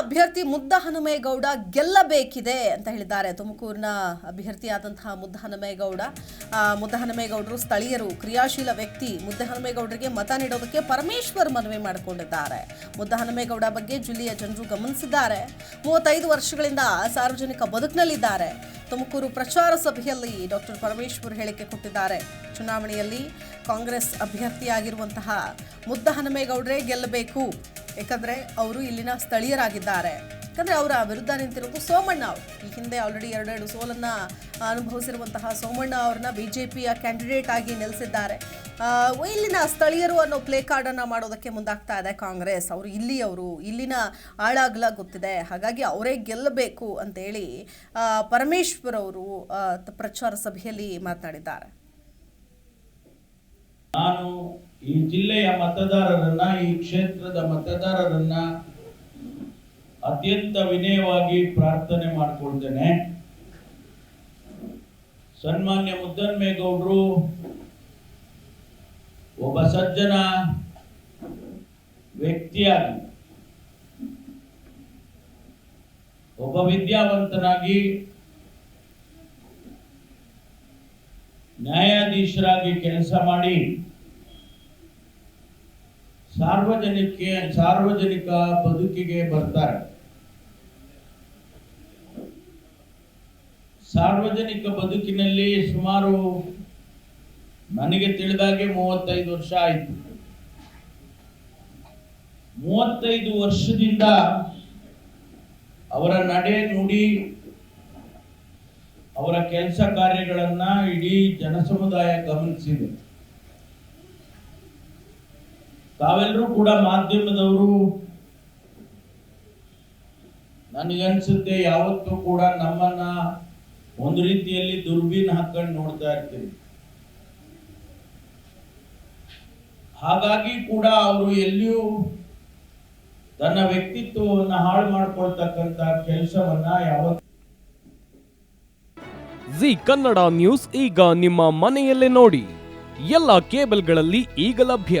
ಅಭ್ಯರ್ಥಿ ಮುದ್ದ ಹನುಮೇಗೌಡ ಗೆಲ್ಲಬೇಕಿದೆ ಅಂತ ಹೇಳಿದ್ದಾರೆ. ತುಮಕೂರಿನ ಅಭ್ಯರ್ಥಿಯಾದಂತಹ ಮುದ್ದ ಹನುಮೇಗೌಡ. ಮುದ್ದ ಹನುಮೇಗೌಡರು ಸ್ಥಳೀಯರು, ಕ್ರಿಯಾಶೀಲ ವ್ಯಕ್ತಿ ಮುದ್ದ ಹನುಮೇಗೌಡರಿಗೆ ಮತ ನೀಡೋದಕ್ಕೆ ಪರಮೇಶ್ವರ್ ಮನವಿ ಮಾಡಿಕೊಂಡಿದ್ದಾರೆ. ಮುದ್ದ ಹನುಮೇಗೌಡ ಬಗ್ಗೆ ಜಿಲ್ಲೆಯ ಜನರು ಗಮನಿಸಿದ್ದಾರೆ. ಮೂವತ್ತೈದು ವರ್ಷಗಳಿಂದ ಸಾರ್ವಜನಿಕ ಬದುಕಿನಲ್ಲಿದ್ದಾರೆ. ತುಮಕೂರು ಪ್ರಚಾರ ಸಭೆಯಲ್ಲಿ ಡಾಕ್ಟರ್ ಪರಮೇಶ್ವರ್ ಹೇಳಿಕೆ ಕೊಟ್ಟಿದ್ದಾರೆ. ಚುನಾವಣೆಯಲ್ಲಿ ಕಾಂಗ್ರೆಸ್ ಅಭ್ಯರ್ಥಿಯಾಗಿರುವಂತಹ ಮುದ್ದ ಹನುಮೇಗೌಡರೇ ಗೆಲ್ಲಬೇಕು. ಯಾಕಂದ್ರೆ ಅವರು ಇಲ್ಲಿನ ಸ್ಥಳೀಯರಾಗಿದ್ದಾರೆ. ಯಾಕಂದ್ರೆ ಅವರ ವಿರುದ್ಧ ನಿಂತಿರೋದು ಸೋಮಣ್ಣ ಅವರು. ಈ ಹಿಂದೆ ಆಲ್ರೆಡಿ ಎರಡೆರಡು ಸೋಲನ್ನ ಅನುಭವಿಸಿರುವಂತಹ ಸೋಮಣ್ಣ ಅವ್ರನ್ನ ಬಿಜೆಪಿಯ ಕ್ಯಾಂಡಿಡೇಟ್ ಆಗಿ ನಿಲ್ಲಿಸಿದ್ದಾರೆ ಇಲ್ಲಿನ ಸ್ಥಳೀಯರು ಅನ್ನೋ ಪ್ಲೇ ಕಾರ್ಡ್ ಅನ್ನ ಮಾಡೋದಕ್ಕೆ ಮುಂದಾಗ್ತಾ ಇದೆ ಕಾಂಗ್ರೆಸ್. ಅವರು ಇಲ್ಲಿಯವರು ಇಲ್ಲಿನ ಆಳಾಗ್ಲ ಗೊತ್ತಿದೆ. ಹಾಗಾಗಿ ಅವರೇ ಗೆಲ್ಲಬೇಕು ಅಂತೇಳಿ ಹೇಳಿ ಪರಮೇಶ್ವರ್ ಅವರು ಪ್ರಚಾರ ಸಭೆಯಲ್ಲಿ ಮಾತನಾಡಿದ್ದಾರೆ. ನಾನು ಈ ಜಿಲ್ಲೆಯ ಮತದಾರರನ್ನ ಈ ಕ್ಷೇತ್ರದ ಮತದಾರರನ್ನ ಅತ್ಯಂತ ವಿನಯವಾಗಿ ಪ್ರಾರ್ಥನೆ ಮಾಡಿಕೊಳ್ತೇನೆ. ಸನ್ಮಾನ್ಯ ಮುದ್ದನ್ಮೇಗೌಡರು ಒಬ್ಬ ಸಜ್ಜನ ವ್ಯಕ್ತಿಯಾಗಿ, ಒಬ್ಬ ವಿದ್ಯಾವಂತನಾಗಿ, ನ್ಯಾಯಾಧೀಶರಾಗಿ ಕೆಲಸ ಮಾಡಿ ಸಾರ್ವಜನಿಕ ಸಾರ್ವಜನಿಕ ಬದುಕಿಗೆ ಬರ್ತಾರೆ. ಸಾರ್ವಜನಿಕ ಬದುಕಿನಲ್ಲಿ ಸುಮಾರು ನನಗೆ ತಿಳಿದಾಗೆ ಮೂವತ್ತೈದು ವರ್ಷ ಆಯಿತು. ಮೂವತ್ತೈದು ವರ್ಷದಿಂದ ಅವರ ನಡೆ ನುಡಿ, ಅವರ ಕೆಲಸ ಕಾರ್ಯಗಳನ್ನ ಇಡೀ ಜನಸಮುದಾಯ ಗಮನಿಸಿದೆ. ತಾವೆಲ್ಲರೂ ಕೂಡ ಮಾಧ್ಯಮದವರು. ನನಗನ್ಸುತ್ತೆ ಯಾವತ್ತೂ ಕೂಡ ನಮ್ಮನ್ನ ಒಂದು ರೀತಿಯಲ್ಲಿ ದುರ್ಬೀನ್ ಹಾಕೊಂಡು ನೋಡ್ತಾ ಇರ್ತೀವಿ. ಹಾಗಾಗಿ ಕೂಡ ಅವರು ಎಲ್ಲಿಯೂ ತನ್ನ ವ್ಯಕ್ತಿತ್ವವನ್ನು ಹಾಳು ಮಾಡ್ಕೊಳ್ತಕ್ಕಂತ ಕೆಲಸವನ್ನ ಯಾವತ್ತು ಜಿ ಕನ್ನಡ ನ್ಯೂಸ್ ಈಗ ನಿಮ್ಮ ಮನೆಯಲ್ಲೇ ನೋಡಿ. ಎಲ್ಲ ಕೇಬಲ್ಗಳಲ್ಲಿ ಈಗ ಲಭ್ಯ.